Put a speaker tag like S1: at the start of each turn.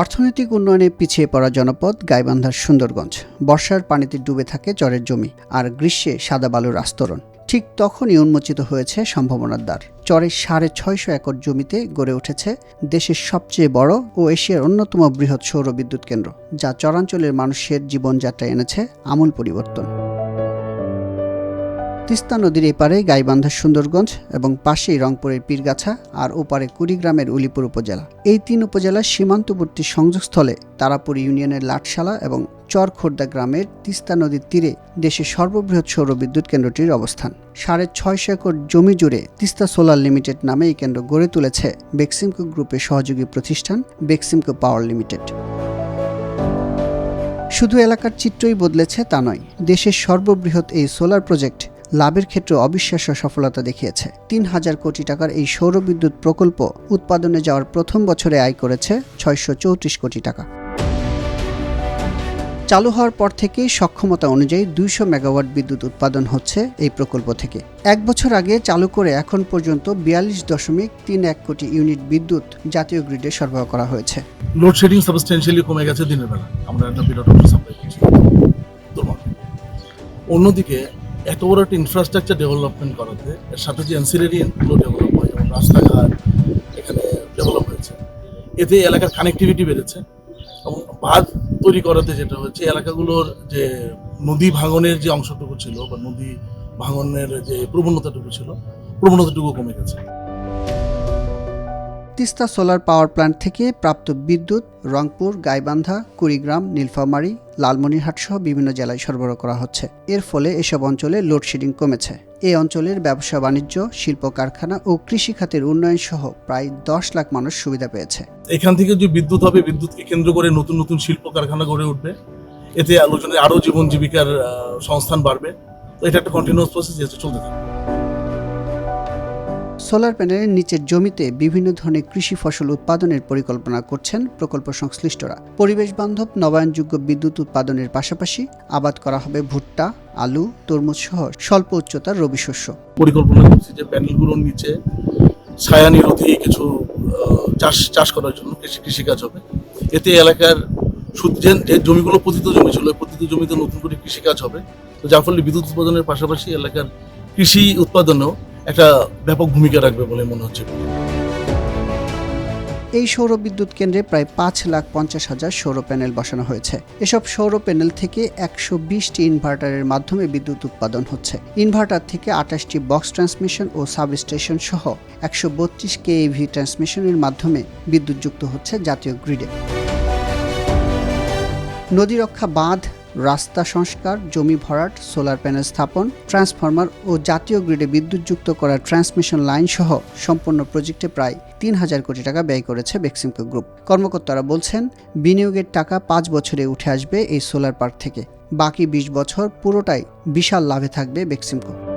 S1: অর্থনৈতিক উন্নয়নে পিছিয়ে পড়া জনপদ গাইবান্ধার সুন্দরগঞ্জ। বর্ষার পানিতে ডুবে থাকে চরের জমি আর গ্রীষ্মে সাদা বালুর আস্তরণ। ঠিক তখনই উন্মোচিত হয়েছে সম্ভাবনার দ্বার। চরের সাড়ে ছয়শো একর জমিতে গড়ে উঠেছে দেশের সবচেয়ে বড় ও এশিয়ার অন্যতম বৃহৎ সৌর বিদ্যুৎ কেন্দ্র, যা চরাঞ্চলের মানুষের জীবনযাত্রায় এনেছে আমূল পরিবর্তন। তিস্তা নদীর এপারে গাইবান্ধা সুন্দরগঞ্জ এবং পাশেই রংপুরের পীরগাছা আর ওপারে কুড়িগ্রামের উলিপুর উপজেলা। এই তিন উপজেলার সীমান্তবর্তী সংযোগস্থলে তারাপুর ইউনিয়নের লাটশালা এবং চরখোর্দা গ্রামের তিস্তা নদীর তীরে দেশের সর্ববৃহৎ সৌর বিদ্যুৎ কেন্দ্রটির অবস্থান। সাড়ে ছয়শো একর জমি জুড়ে তিস্তা সোলার লিমিটেড নামে এই কেন্দ্র গড়ে তুলেছে বেক্সিমকো গ্রুপের সহযোগী প্রতিষ্ঠান বেক্সিমকো পাওয়ার লিমিটেড। শুধু এলাকার চিত্রই বদলেছে তা নয়, দেশের সর্ববৃহৎ এই সোলার প্রজেক্ট লাভের ক্ষেত্রে অবিশ্বাস্য সফলতা দেখিয়েছে। তিন হাজার কোটি টাকার এই সৌরবিদ্যুৎ প্রকল্প উৎপাদনে যাওয়ার প্রথম বছরে আয় করেছে ছয়শো চৌত্রিশ কোটি টাকা। চালু হওয়ার পর থেকেই সক্ষমতা অনুযায়ী দুইশো মেগাওয়াট বিদ্যুৎ উৎপাদন হচ্ছে এই প্রকল্প থেকে। এক বছর আগে চালু করে এখন পর্যন্ত বিয়াল্লিশ দশমিক তিন এক কোটি ইউনিট বিদ্যুৎ জাতীয় গ্রিডে সরবরাহ করা হয়েছে।
S2: লোডশেডিং কমে গেছে দিনের বেলা। আমরা একটা বিরাট সাপ্লাই করছি অন্যদিকে এত বড় একটা ইনফ্রাস্ট্রাকচার ডেভেলপমেন্ট করাতে, এর সাথে যে এনসিলারি গুলো ডেভেলপ হয়, যেমন রাস্তাঘাট, এখানে ডেভেলপ হয়েছে। এতে এলাকার কানেক্টিভিটি বেড়েছে এবং বাঁধ তৈরি করাতে যেটা হচ্ছে এলাকাগুলোর যে নদী ভাঙনের যে অংশটুকু ছিল বা নদী ভাঙনের যে প্রবণতাটুকু ছিল, প্রবণতাটুকু কমে গেছে।
S1: তিস্তা সোলার পাওয়ার প্ল্যান্ট থেকে প্রাপ্ত বিদ্যুৎ, রংপুর, গাইবান্ধা, কুড়িগ্রাম, নীলফামারী, লালমনিরহাট সহ বিভিন্ন জেলায় সরবরাহ করা হচ্ছে। এর ফলে এসব অঞ্চলে লোডশেডিং কমেছে। এই অঞ্চলের ব্যবসা, বাণিজ্য, শিল্প কারখানা ও কৃষি খাতের উন্নয়ন সহ প্রায় দশ লাখ মানুষ সুবিধা পেয়েছে।
S2: এখান থেকে যে বিদ্যুৎ হবে, বিদ্যুৎকে কেন্দ্র করে নতুন নতুন শিল্প কারখানা গড়ে উঠবে। এতে আলোচনায় আরও জীবন জীবিকার সংস্থান বাড়বে। তো এটা একটা কন্টিনিউয়াস প্রসেস চলতে থাকবে।
S1: সোলার প্যানেলের নিচের জমিতে বিভিন্ন ধরনের কৃষি ফসল উৎপাদনের পরিকল্পনা করছেন প্রকল্প সংশ্লিষ্টরা। পরিবেশ বান্ধব নবায়নযোগ্য বিদ্যুৎ উৎপাদনের পাশাপাশি আবাদ করা হবে ভুট্টা, আলু, তরমুজ সহ স্বল্প উচ্চতার রবি শস্য।
S2: পরিকল্পনা করছি যে প্যানেলগুলোর নিচে ছায়া নিরোধী কিছু চাষ চাষ করার জন্য কৃষি, কৃষিকাজ হবে। এতে এলাকার যে জমিগুলো পতিত জমি ছিল পতিত জমিতে নতুন করে কৃষিকাজ হবে। যার ফলে বিদ্যুৎ উৎপাদনের পাশাপাশি এলাকার কৃষি উৎপাদনেও একটা ব্যাপক ভূমিকা রাখবে বলে মনে হচ্ছে।
S1: এই সৌর বিদ্যুৎ কেন্দ্রে প্রায় পাঁচ লাখ পঞ্চাশ হাজার সৌর প্যানেল বসানো হয়েছে। এসব সৌর প্যানেল থেকে একশো বিশটি ইনভার্টারের মাধ্যমে বিদ্যুৎ উৎপাদন হচ্ছে। ইনভার্টার থেকে আঠাশটি বক্স ট্রান্সমিশন ও সাবস্টেশন সহ একশো বত্রিশ কেএভি ট্রান্সমিশনের মাধ্যমে বিদ্যুৎ যুক্ত হচ্ছে জাতীয় গ্রিডে। নদী রক্ষা বাঁধ রাস্তা সংস্কার, জমি ভরাট, সোলার প্যানেল স্থাপন, ট্রান্সফরমার ও জাতীয় গ্রিডে বিদ্যুৎ যুক্ত করা ট্রান্সমিশন লাইন সহ সম্পূর্ণ প্রজেক্টে প্রায় তিন হাজার কোটি টাকা ব্যয় করেছে বেক্সিমকো গ্রুপ। কর্মকর্তারা বলছেন, বিনিয়োগের টাকা পাঁচ বছরে উঠে আসবে এই সোলার পার্ক থেকে। বাকি বিশ বছর পুরোটাই বিশাল লাভে থাকবে বেক্সিমকো।